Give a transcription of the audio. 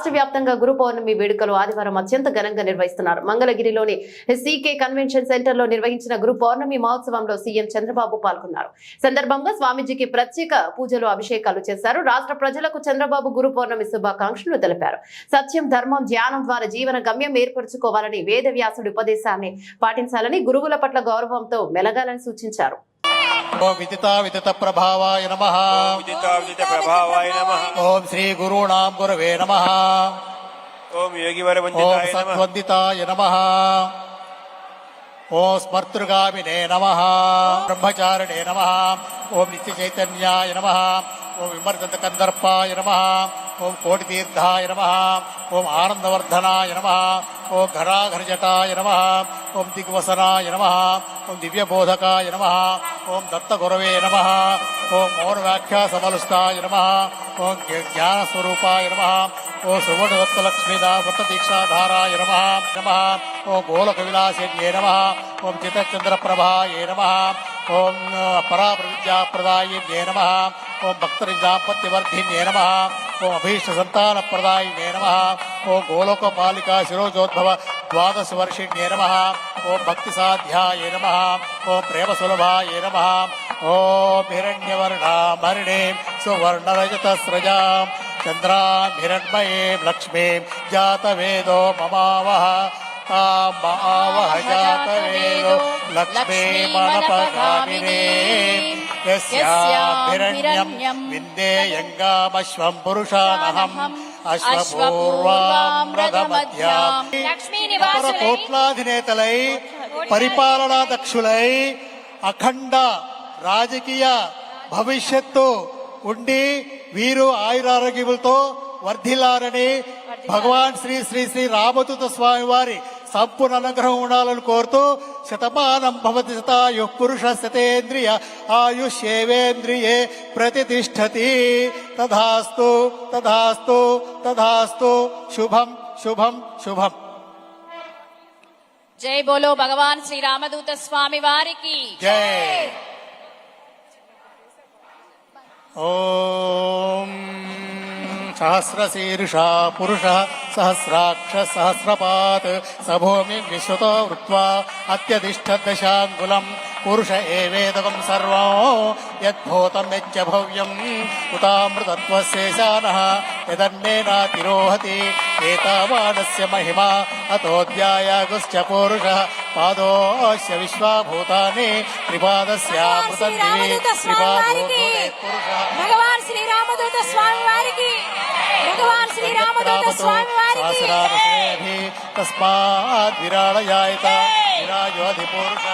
రాష్ట్ర వ్యాప్తంగా గురు పౌర్ణమి వేడుకలు ఆదివారం అత్యంత ఘనంగా నిర్వహిస్తున్నారు. మంగళగిరిలోని సీకే కన్వెన్షన్ సెంటర్లో నిర్వహించిన గురు పౌర్ణమి మహోత్సవంలో సీఎం చంద్రబాబు పాల్గొన్నారు. సందర్భంగా స్వామీజీకి ప్రత్యేక పూజలు అభిషేకాలు చేశారు. రాష్ట్ర ప్రజలకు చంద్రబాబు గురు పౌర్ణమి శుభాకాంక్షలు తెలిపారు. సత్యం ధర్మం ధ్యానం ద్వారా జీవన గమ్యం ఏర్పరచుకోవాలని వేద వ్యాసుడి ఉపదేశాన్ని పాటించాలని గురువుల పట్ల గౌరవంతో మెలగాలని సూచించారు. విదిత విదిత ప్రభావాయ నమ ఉదిత ఉదిత ప్రభావాయ నమ ఓం శ్రీ గురుణాం గురవే నమ ఓం యోగివర వందితాయ నమ సత్వందితాయ నమ ఓం స్మర్తృగామినే నమ బ్రహ్మచారిణే నమ ఓం నిత్య చైతన్యాయ నమ ఓం విమర్శత కందర్పాయ నమ ఓం కోటితీర్థాయ నమ ఓం ఆనందవర్ధనాయ నమ ఓం ఘరాఘరజటాయ నమ. ఓం దిగ్వసనాయ నమ ఓం దివ్యబోధకాయ నమ. ఓం దత్తగురవే నమ. ఓం మౌనవ్యాఖ్యాసమలుస్తాయ నమ. ఓం జ్ఞానస్వరూపాయ నమ. ఓ సువర్ణదత్తలక్ష్మీదా వృత్తదీక్షాధారాయ నమ. నమ. ఓ గోలక విలాసిన్యే నమ. ఓం చితచంద్రప్రభాయే నమ. ఓం పరాప్రవిద్యాప్రదాయిన్యే నమ. ఓం భక్తరిదాపత్యవర్ధిన్యే నమ. ఓం అభీష్ట సంతానప్రదాయినే నమ. ఓం గోలోకపాలికా శిరోజోద్భవ ద్వాదశ వర్షిణ్యే నమ. ఓం భక్తి సాధ్యాయ నమ. ఓం ప్రేమ సులభాయ నమ. ఓం హిరణ్యవర్ణామరిణే సువర్ణరజత స్రజాం చంద్రాం హిరణ్మయీం లక్ష్మీం జాతవేదో మమావహ పురుషానహం అశ్వపూర్వాం రథమధ్యాం లక్ష్మీ అపర నివాసులై కోట్లాధినేతలై పరిపాలనా దక్షులై అఖండ రాజకీయ భవిష్యత్తు ఉండి వీరు ఆయురారోగ్యములతో వర్ధిల్లారని భగవాన్ శ్రీ శ్రీ శ్రీ రామదూత స్వామి వారి సంపూర్ణ అనుగ్రహం ఉండాలని కోరుతూ శతమానం భవతి శతాయు పురుష శతేంద్రియ ఆయుష్యేవేంద్రియే ప్రతిష్టతి. తథాస్తు తథాస్తు తథాస్తు. శుభం శుభం శుభం. జై బోలో భగవాన్ శ్రీ రామదూత స్వామి వారికి. జై. ఓం సహస్రశీర్షా పురుష సహస్రాక్ష సహస్రపాత్ సభూమి విశ్వతో వృత్వా అత్యధిష్ట దశాంగులం పురుష ఏవేదకం సర్వం యద్భూతం యచ్చ భవ్యం ఉతామృతత్వశేషానః యదన్నేనాతిరోహతి ఏతావానస్య మహిమా అతోధ్యాయాగుశ్చ పురుష పాదోస్య విశ్వాభూతాని త్రిపాదస్యామృతం భగవాన్ శ్రీ రామదూత స్వామి వారికి భగవాన్ శ్రీ రామదూత స్వామి వారికి తస్మాత్ విరాళయాయత విరాజోధి పురుష